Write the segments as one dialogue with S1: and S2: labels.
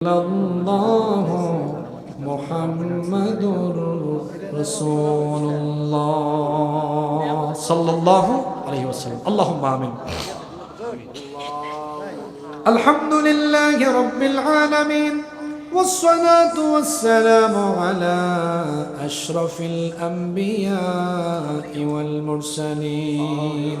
S1: الله محمد رسول الله. صلى الله عليه وسلم. اللهم آمين. الحمد لله رب العالمين والصلاة والسلام على أشرف الأنبياء والمرسلين.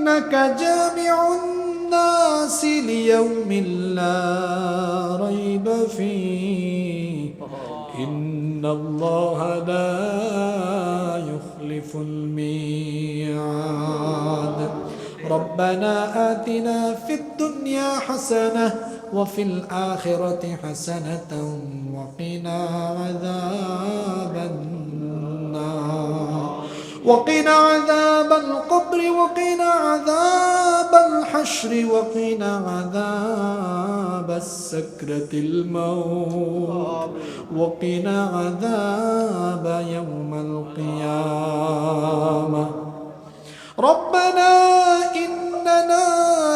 S1: إنك جامع الناس ليوم لا ريب فيه. إن الله لا يخلف الميعاد. ربنا آتنا في الدنيا حسنة وفي الآخرة حسنة وقنا عذاب النار. وقنا عذاب القبر وقنا عذاب الحشر وقنا عذاب السكرة الموت وقنا عذاب يوم القيامة. ربنا إننا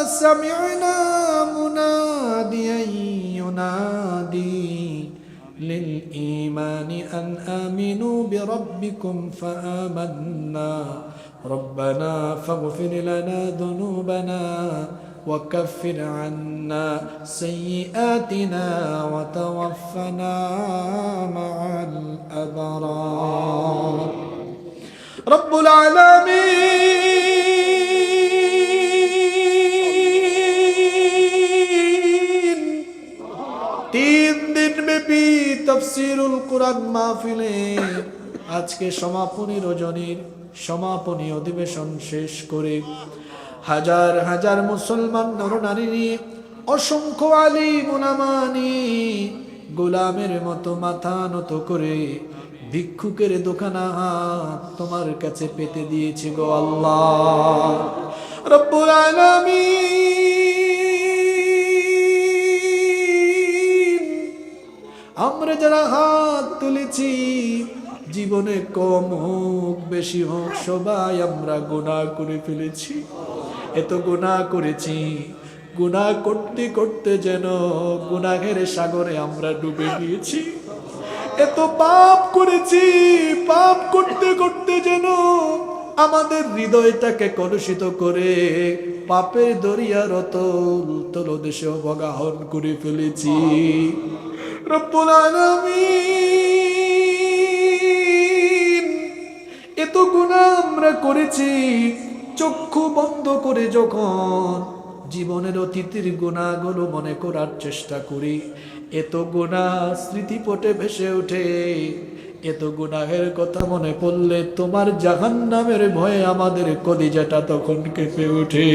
S1: سمعنا مناديا ينادي للإيمان أن آمنوا بربكم فآمنا. ربنا فاغفر لنا ذنوبنا وكفر عنا سيئاتنا وتوفنا مع الأبرار. رب العالمين. تين دن میں তফসিরুল কোরআন মাহফিলে আজকে সমাপনী রজনীর সমাপনী অধিবেশন শেষ করে হাজার হাজার মুসলমান নরনারী নিয়ে অসংখ্য আলী মুনামানি গোলামের মতো মাথা নত করে ভিক্ষুকের দোকানা তোমার কাছে পেতে দিয়েছে গো আল্লাহ। রব্বুল আলামিন। আমরা যারা হাত তুলেছি, জীবনে কম হোক, বেশি হোক, সবাই আমরা গুনাহ করে ফেলেছি। এত গুনাহ করেছি, গুনাহ করতে করতে যেন গুনাহের সাগরে আমরা ডুবে গিয়েছি। এত পাপ করেছি, পাপ করতে করতে যেন আমাদের হৃদয়টাকে কলুষিত করে পাপের দরিয়ার অতল তলদেশে অবগাহন করে ফেলেছি। রব্বুল আলামিন। এত গুণা আমরা করেছি, চক্ষু বন্ধ করে যখন জীবনের অতীতের গুণাগুলো মনে করার চেষ্টা করি, এত গুণা স্মৃতিপটে ভেসে ওঠে। এত গুনাহের কথা মনে পড়লে তোমার জাহান নামের ভয়ে আমাদের কলিজাটা তখন কেঁপে ওঠে।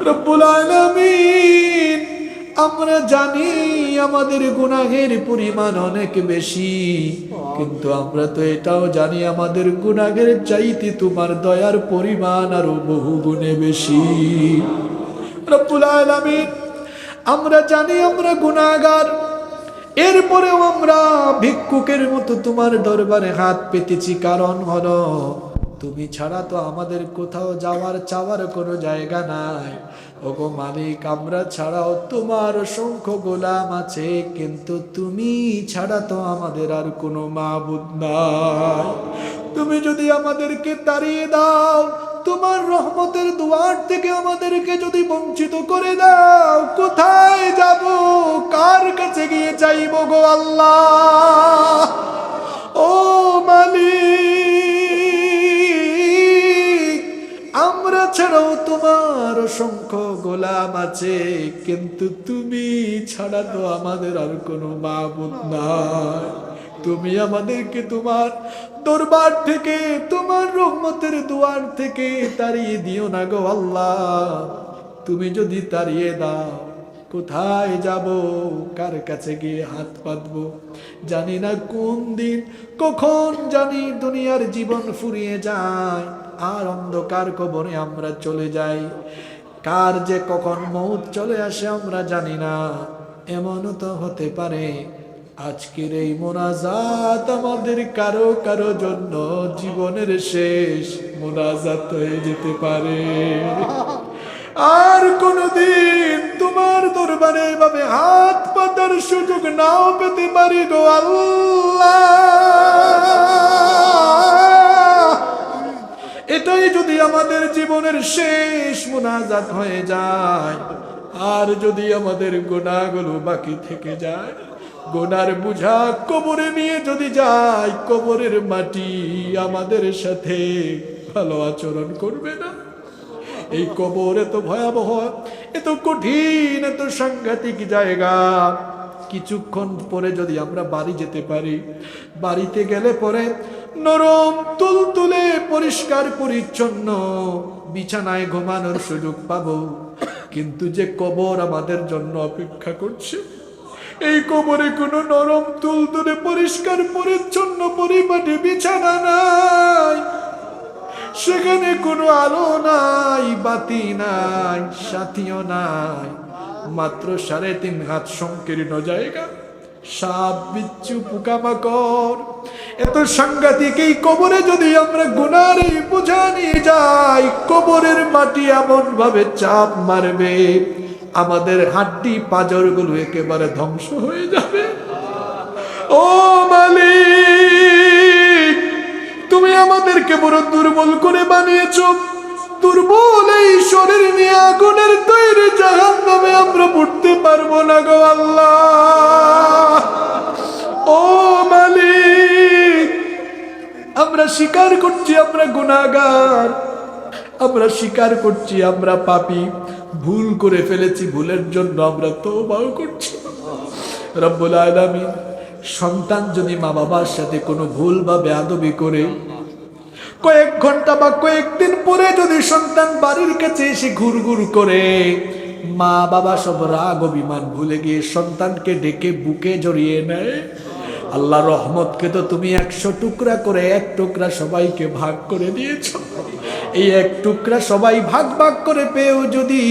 S1: রব্বুল আলামিন। আমরা জানি আমাদের গুনাহের পরিমাণ অনেক বেশি। কিন্তু আমরা তো এটাও জানি আমাদের গুনাহের চাইতে তোমার দয়ার পরিমাণ আরও বহু গুণে বেশি আমরা জানি আমরা গুনাহগার। এরপরেও আমরা ভিক্ষুকের মতো তোমার দরবারে হাত পেতেছি, কারণ হলো তুমি ছাড়া তো আমাদের কোথাও যাওয়ার চাওয়ার কোনো জায়গা নাই। ওগো মালিক, আমরা ছাড়াও তোমার অসংখ্য গোলাম আছে, কিন্তু তুমি ছাড়া তো আমাদের আর কোনো মাবুদ নাই। তুমি যদি আমাদেরকে তাড়িয়ে দাও, তোমার রহমতের দুয়ার থেকে আমাদেরকে যদি বঞ্চিত করে দাও, কোথায় যাব? কার কাছে গিয়ে চাইব গো আল্লাহ? ও মালিক! ছাড়াও তোমার অসংখ্য গোলাম আছে, কিন্তু তুমি ছাড়া তো আমাদের আর কোনো মাবুদ নাই। তুমি আমাদেরকে তোমার দরবার থেকে, তোমার রহমতের দুয়ার থেকে তাড়িয়ে দিও না গো আল্লাহ। তুমি যদি তাড়িয়ে দাও, কোথায় যাব, কার কাছে গিয়ে হাত পাতবো জানি না কোন দিন, কখন জানি দুনিয়ার জীবন ফুরিয়ে যায়। আর অন্ধকার কবরে আমরা চলে যাই। কার যে কখন মৌত চলে আসে আমরা জানি না। এমনও তো হতে পারে, আজকের এই মোনাজাত আমাদের কারও কারও জন্য জীবনের শেষ মোনাজাত হয়ে যেতে পারে। আর কোনদিন তোমার দরবারে এভাবে হাত পাতার সুযোগ নাও পেতে পারি গো আল্লাহ। এটাই যদি আমাদের জীবনের শেষ মোনাজাত হয়ে যায়, আর যদি আমাদের গোনাগুলো বাকি থেকে যায়, গোনার বুঝা কবরে নিয়ে যদি যায়, কবরের মাটি আমাদের সাথে ভালো আচরণ করবে না। এই কবর এত ভয়াবহ, এত কঠিন, এত সাংঘাতিক জায়গা। কিছুক্ষণ পরে যদি আমরা বাড়ি যেতে পারি, বাড়িতে গেলে পরে নরম, তুলতুলে, পরিষ্কার, পরিচ্ছন্ন। বিছানায় ঘুমানোর সুযোগ পাবো। কিন্তু যে কবর আমাদের জন্য অপেক্ষা করছে, এই কবরে কোনো নরম, তুলতুলে, পরিষ্কার, পরিচ্ছন্ন, পরিপাটি বিছানা নাই। সেখানে কোনো আলো নাই, বাতি নাই, সাথীও নাই। মাত্র সাড়ে তিন হাত সংকীর্ণ জায়গা। সাপ বিচ্ছু পোকামাকড়। এত সাংঘাতিক এই কবরে যদি আমরা গুনার এই বোঝা নিয়ে যাই, কবরের মাটি এমন ভাবে চাপ মারবে, আমাদের হাড্ডি পাজরগুলো একেবারে ধ্বংস হয়ে যাবে। ও মালিক, তুমি আমাদেরকে বড় দুর্বল করে বানিয়েছ। দুর্বল এই শরীর নিয়ে আগুনের তৈরি জাহান নামে আমরা পড়তে পারব না গো আল্লাহ। স্বীকার করছি আমরা গুনাগার আমরা স্বীকার করছি, আমরা পাপি। ভুল করে ফেলেছি, ভুলের জন্য আমরা তওবাও করছি। রব্বুল সন্তান যদি মা বাবার সাথে কোনো ভুল বা বেয়াদবি করে, কয়েক ঘণ্টা বা কয়েকদিন পরে যদি সন্তান বাড়ির কাছে এসে ঘুরঘুর করে, মা বাবা সব রাগ অভিমান ভুলে গিয়ে সন্তানকে ডেকে বুকে জড়িয়ে নেয়। আল্লাহ রহমতকে তো তুমি একশো টুকরা করে এক টুকরা সবাইকে ভাগ করে দিয়েছ। এই এক টুকরা সবাই ভাগ ভাগ করে পেয়েও যদি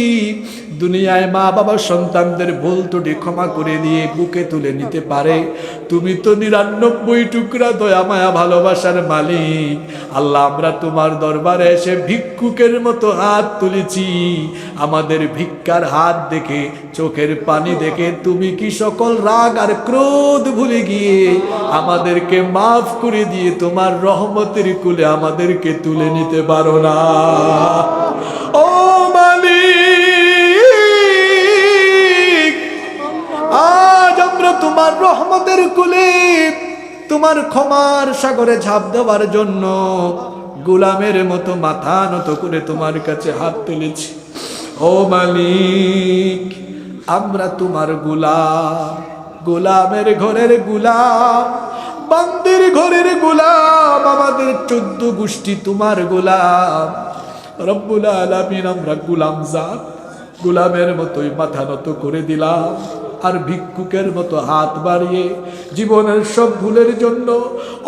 S1: দুনিয়ায় মা বাবা সন্তানদের ভুল ত্রুটি ক্ষমা করে দিয়ে বুকে তুলে নিতে পারে। তুমি তো নিরানব্বই টুকরা দয়া, মায়া, ভালোবাসার মালিক। আল্লাহ, আমরা তোমার দরবারে এসে ভিক্ষুকের মতো হাত তুলেছি। আমাদের ভিক্ষার হাত দেখে, চোখের পানি দেখে তুমি কি সকল রাগ আর ক্রোধ ভুলে গিয়ে আমাদেরকে মাফ করে দিয়ে তোমার রহমতের কুলে আমাদেরকে তুলে নিতে পারো না? তোমার রহমতের কুলে, তোমার ক্ষমার সাগরে ঝাঁপ দেওয়ার জন্য গোলামের মতো মাথা নত করে তোমার কাছে হাত তুলেছি। ও মালিক, আমরা তোমার গোলাম, গোলামের ঘরের গোলাম, বান্দির ঘরের গোলাম, আমাদের চোদ্দ গোষ্ঠী তোমার গোলাম। রব্বুল আলামিন, আমরা গুলাম জাত, গোলামের মতোই মাথা নত করে দিলাম। আর ভিক্ষুকের মতো হাত বাড়িয়ে জীবনের সব ভুলের জন্য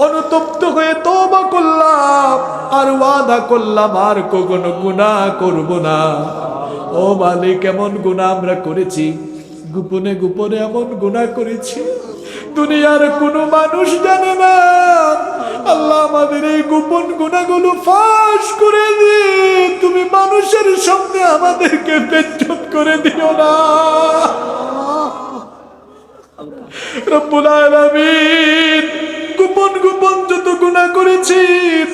S1: অনুতপ্ত হয়ে তবা করলাম, আর ওয়াদা করলাম, আর কখনো গুণা করব না। ও মালিক, এমন গুণা আমরা করেছি, গোপনে গোপনে এমন গুণা করেছি, দুনিয়ার কোনো মানুষ জানে না। আল্লাহ আমাদের এই গোপন গুণাগুলো ফাঁস করে দিয়ে তুমি মানুষের সামনে আমাদেরকে বেজ্জত করে দিও না। রব্বুল গোপন গোপন যত গুনাহ করেছি,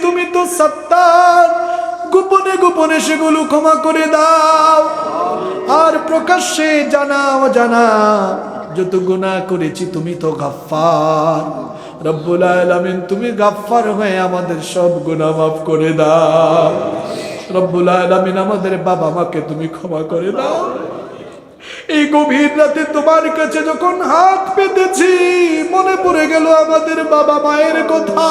S1: তুমি তো সত্তার। গোপনে গোপনে সেগুলো ক্ষমা করে দাও। আর প্রকাশ্যে জানাও জানা যত গুনাহ করেছি, তুমি তো গাফফার। রব্বুল আলামিন, তুমি গাফফার হয়ে আমাদের সব গুনাহ মাফ করে দাও। রব্বুল আমাদের বাবা মাকে তুমি ক্ষমা করে দাও। এই গভীর রাতে তোমার কাছে যখন হাত পেতেছি, মনে পড়ে গেল আমাদের বাবা মায়ের কথা।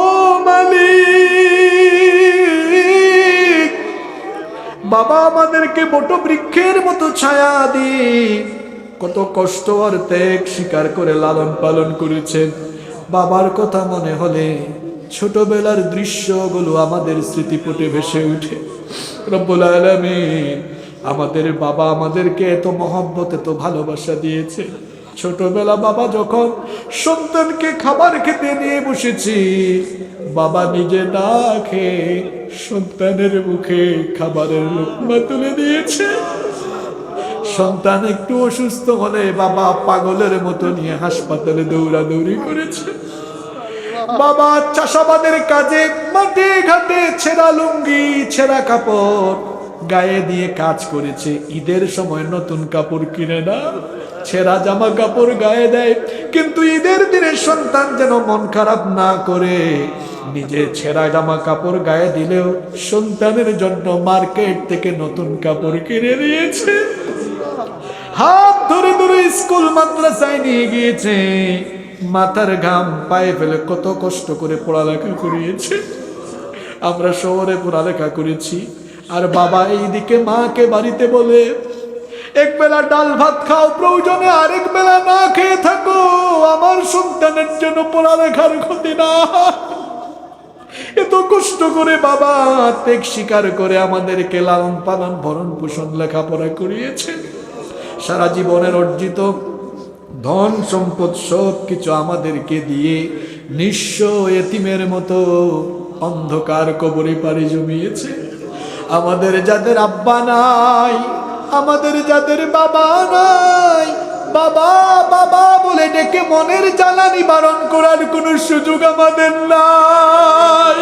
S1: ও মালিক, বাবা আমাদেরকে বট বৃক্ষের মতো ছায়া দিয়ে কত কষ্ট আর ত্যাগ স্বীকার করে লালন পালন করেছেন। বাবার কথা মনে হলে ছোটবেলার দৃশ্যগুলো আমাদের স্মৃতিপটে ভেসে উঠে। রব্বুল আলামিন আমাদের বাবা আমাদেরকে এত মহব্বত, এত ভালোবাসা দিয়েছে। ছোটবেলা বাবা যখন সন্তানকে খাবার খেতে নিয়ে বসেছি, বাবা নিজে না খেয়ে সন্তানের মুখে খাবারের লোকমা তুলে দিয়েছে। সন্তান একটু অসুস্থ হলে বাবা পাগলের মতো নিয়ে হাসপাতালে দৌড়াদৌড়ি করেছে। বাবা চাষাবাদের কাজে মাঠে ঘাটে ছেঁড়া লুঙ্গি, ছেঁড়া কাপড় গায়ে দিয়ে কাজ করেছে। ঈদের সময় নতুন কাপড় কিনে না ছেঁড়া জামা কাপড় গায়ে দেয়। কিন্তু ঈদের দিনে সন্তান যেন মন খারাপ না করে। নিজে ছেঁড়া জামা কাপড় গায়ে দিলেও সন্তানের জন্য মার্কেট থেকে নতুন কাপড় কিনে দিয়েছে হাত ধরে ধরে স্কুল, মাদ্রাসায় নিয়ে গিয়েছে। মাথার ঘাম, পায়ে ফেলে কত কষ্ট করে পড়ালেখা করিয়েছে। আমরা শহরে পড়ালেখা করেছি। আর বাবা এইদিকে মাকে বাড়িতে বলে, এক বেলা ডাল ভাত খাও, প্রয়োজনে আরেক বেলা না খেয়ে থাকো। আমার সন্তানের জন্য পড়ালেখার ক্ষতি না। এত কষ্ট করে বাবা ত্যাগ স্বীকার করে আমাদেরকে লালন পালন, ভরণ পোষণ, লেখাপড়া করিয়েছে। সারা জীবনের অর্জিত ধন, সম্পদ, সব কিছু আমাদেরকে দিয়ে নিঃস্ব এতিমের মতো অন্ধকার কবরে পাড়ি জমিয়েছে। আমাদের যাদের আব্বা নাই, আমাদের যাদের বাবা নাই, বাবা বাবা বলে ডেকে মনের জ্বালা নিবারণ করার কোনো সুযোগ আমাদের নাই।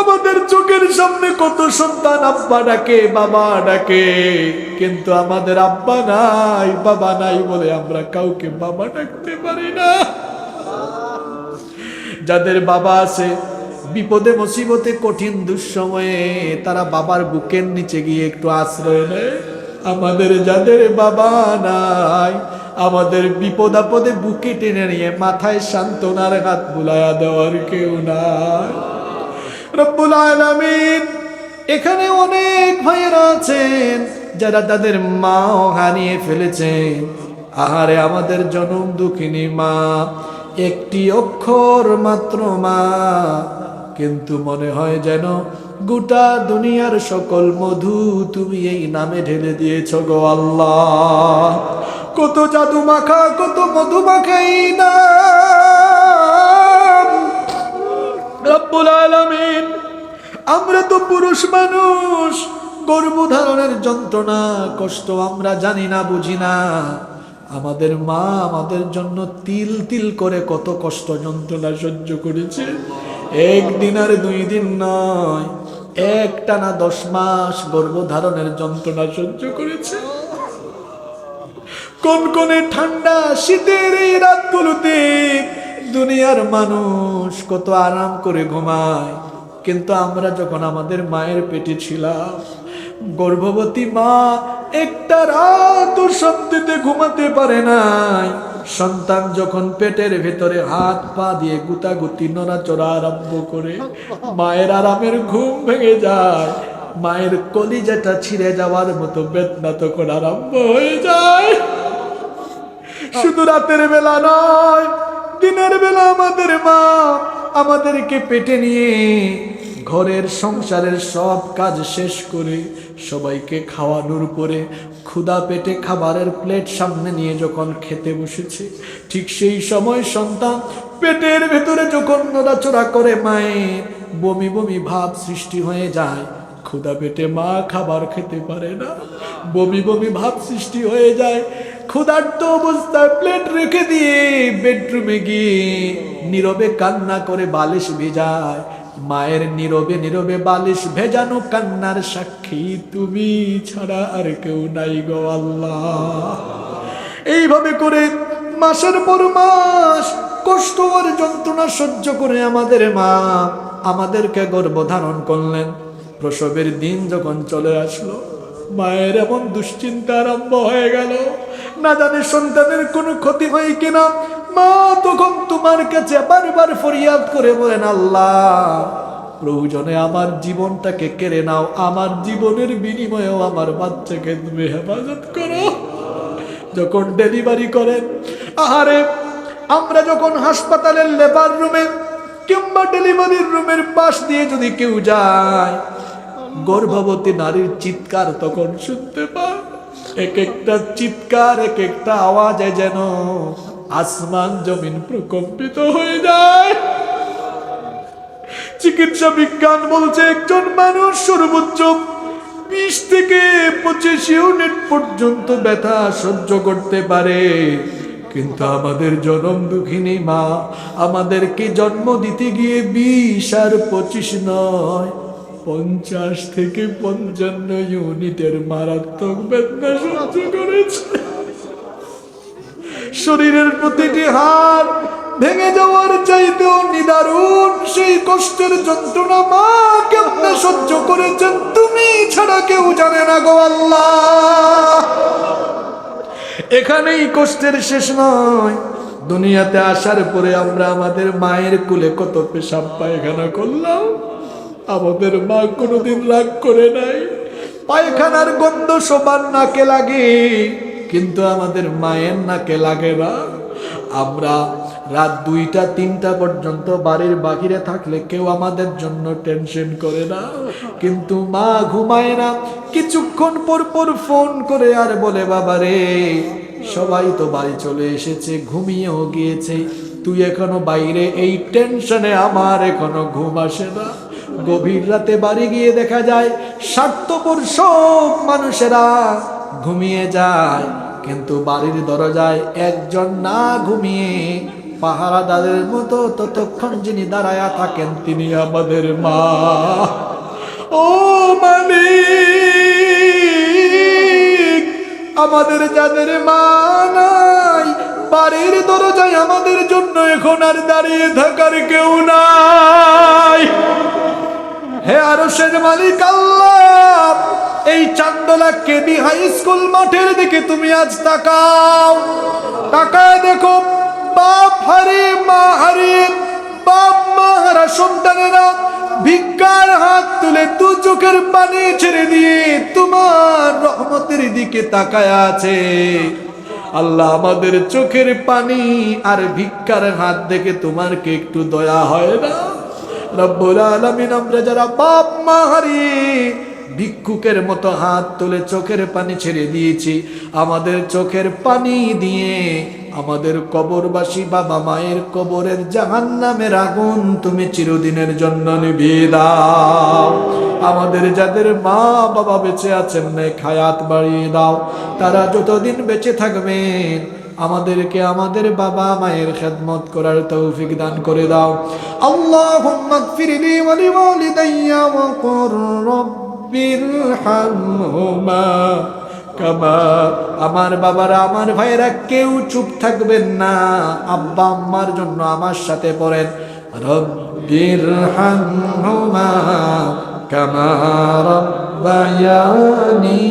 S1: আমাদের চোখের সামনে কত সন্তান আব্বা ডাকে, বাবা ডাকে, কিন্তু আমাদের আব্বা নাই, বাবা নাই বলে আমরা কাউকে বাবা ডাকতে পারি না। যাদের বাবা আছে বিপদে মুসিবতে কঠিন দুঃসময়ে তারা বাবার বুকের নিচে গিয়ে একটু আশ্রয় নেয়। আমাদের যাদের বাবা নাই, আমাদের বিপদ আপদে বুকে টেনে নিয়ে মাথায় সান্ত্বনার হাত বুলায়া দেওয়ার কেউ নাই। রব্বুল এখানে অনেক ভাইয়েরা আছেন, যারা তাদের মাও হারিয়ে ফেলেছেন। আহারে আমাদের জনম দুঃখিনী মা, একটি অক্ষর মাত্র মা। কিন্তু মনে হয় যেন গোটা দুনিয়ার সকল মধু তুমি এই নামে ঢেলে দিয়েছ গো আল্লাহ। কত জাদু মাখা, কত মধু মাখাই না আলামিন, আমরা তো পুরুষ মানুষ গর্ভধারণের যন্ত্রণা, কষ্ট আমরা জানি না, বুঝি না। আমাদের মা আমাদের জন্য তিল তিল করে কত কষ্ট যন্ত্রণা সহ্য করেছে। একদিন আর দুই দিন নয়। একটা না দশ মাস গর্ভধারণের যন্ত্রণা সহ্য করেছে। কোন কোনে ঠান্ডা শীতের এই রাতগুলোতে দুনিয়ার মানুষ কত আরাম করে ঘুমায়। কিন্তু আমরা যখন আমাদের মায়ের পেটে ছিলাম, গর্ভবতী মা একটা রাত শান্তিতে ঘুমাতে পারে নাই। সন্তান যখন পেটের ভেতরে হাত পা দিয়ে গুতাগুতি নড়াচড়া আরম্ভ করে, মায়ের আরামের ঘুম ভেঙে যায়। মায়ের কলিজাটা ছিঁড়ে যাওয়ার মতো বেদনা তখন আরম্ভ হয়ে যায়। শুধু রাতের বেলা নয়, দিনের বেলা আমাদের মা আমাদেরকে পেটে নিয়ে ঘরের সংসারের সব কাজ শেষ করে সবাইকে খাওয়ানোর পরে ক্ষুদা পেটে খাবারের প্লেট সামনে নিয়ে যখন খেতে বসেছে, ঠিক সেই সময় সন্তান পেটের ভেতরে যখন নড়াচড়া করে মায়ের বমি বমি ভাব সৃষ্টি হয়ে যায়। ক্ষুদা পেটে মা খাবার খেতে পারে না। বমি বমি ভাব সৃষ্টি হয়ে যায়। ক্ষুধার্ত অবস্থায় প্লেট রেখে দিয়ে বেডরুমে গিয়ে নীরবে কান্না করে বালিশ ভেজায়। মায়ের নীরবে নীরবে বালিশ ভেজানো কান্নার সাক্ষী তুমি ছাড়া আর কেউ নাই গো আল্লাহ। এইভাবে করে মাসের পর মাস কষ্ট আর যন্ত্রণা সহ্য করে আমাদের মা আমাদেরকে গর্ভধারণ করলেন। প্রসবের দিন যখন চলে আসলো, মায়ের এমন দুশ্চিন্তা আরম্ভ হয়ে গেল। না জানে সন্তানের কোনো ক্ষতি হয় কিনা মা, তখন তোমার কাছে বারবার ফরিয়াদ করে বলেন, আল্লাহ, প্রয়োজনে আমার জীবনটাকে কেড়ে নাও, আমার জীবনের বিনিময়েও আমার বাচ্চাকে তুমি হেফাজত করো। যখন ডেলিভারি করেন, আহারে, আমরা যখন হাসপাতালের লেবার রুমে কিংবা ডেলিভারির রুমের পাশ দিয়ে যদি কেউ যায়, গর্ভবতী নারীর চিৎকার তখন শুনতে পায়। এক একটা চিৎকার, এক একটা আওয়াজে যেন আসমান জমিন প্রকম্পিত হয়ে যায়। চিকিৎসা বিজ্ঞান বলছে একজন মানুষ সর্বোচ্চ বিশ থেকে পঁচিশ ইউনিট পর্যন্ত ব্যথা সহ্য করতে পারে। কিন্তু আমাদের জনম দুঃখিনী মা আমাদেরকে জন্ম দিতে গিয়ে বিশ আর পঁচিশ নয়? পঞ্চাশ থেকে পঞ্চান্ন ইউনিটের মারাত্মক বেদনা সহ্য করেছে। শরীরের প্রতিটি হাড় ভেঙে যাওয়ার চাইতেও নিদারুণ, সেই কষ্টের যন্ত্রণা মা কেমনে সহ্য করেছেন? তুমি ছাড়া কেউ জানে না গো আল্লাহ। এখানেই কষ্টের শেষ নয়। দুনিয়াতে আসার পরে আমরা আমাদের মায়ের কুলে কত পেশাব পায়খানা করলাম। আমাদের মা কোনোদিন রাগ করে নাই। পায়খানার গন্ধ সবার নাকে লাগে। কিন্তু আমাদের মায়ের নাকে লাগে না। আমরা রাত দুইটা, তিনটা পর্যন্ত বাড়ির বাহিরে থাকলে কেউ আমাদের জন্য টেনশন করে না। কিন্তু মা ঘুমায় না। কিছুক্ষণ পর পর ফোন করে আর বলে, বাবা রে, সবাই তো বাড়ি চলে এসেছে, ঘুমিয়েও গিয়েছে। তুই এখনও বাইরে? এই টেনশনে আমার এখনও ঘুম আসে না। গভীর রাতে বাড়ি গিয়ে দেখা যায়, স্বার্থপর সব মানুষেরা ঘুমিয়ে যায়, কিন্তু বাড়ির দরজায় একজন না ঘুমিয়ে পাহারাদারের মতো ততক্ষণ যিনি দাঁড়ায়া থাকেন তিনি আমাদের মা। ও মানে আমাদের যাদের মা নাই, বাড়ির দরজায় আমাদের জন্য এখন আর দাঁড়িয়ে থাকার কেউ নাই। হে আরশের মালিক আল্লাহ এই চান্দলা কেবি হাই স্কুল মাঠের দিকে তুমি আজ তাকাও। তাকায় দেখো বাপ হারে, মা হারে, বাপ, মা হারা সন্তানেরা ভিক্ষার হাত তুলে দু চোখের পানি ছেড়ে দিয়ে তোমার রহমতের দিকে তাকায় আছে। আল্লাহ আমাদের চোখের পানি আর ভিক্ষার হাত দেখে তোমার কি একটু দয়া হয় না? রব্বুল আলামিন, আমরা যারা বাপ, মা হারিয়ে ভিক্ষুকের মতো হাত তুলে চোখের পানি ছেড়ে দিয়েছি। আমাদের চোখের পানি দিয়ে আমাদের কবরবাসী বাবা মায়ের কবরের জাহান্নামের আগুন তুমি চিরদিনের জন্য নিভিয়ে দাও। আমাদের যাদের মা বাবা বেঁচে আছেন না খায়াত বাড়িয়ে দাও। তারা যতদিন বেঁচে থাকবেন, আমাদেরকে আমাদের বাবা মায়ের খেদমত করার তৌফিক দান করে দাও। আল্লাহুম্মা গফিরলি ওয়া লিওয়ালিদাইয়া ওয়া কুর রাব্বিরহামহুমা কামা, আমার বাবারা, আমার ভাইরা কেউ চুপ থাকবেন না। আব্বা আম্মার জন্য আমার সাথে পড়েন। রব্বিরহামহুমা কামা রব্বায়ানি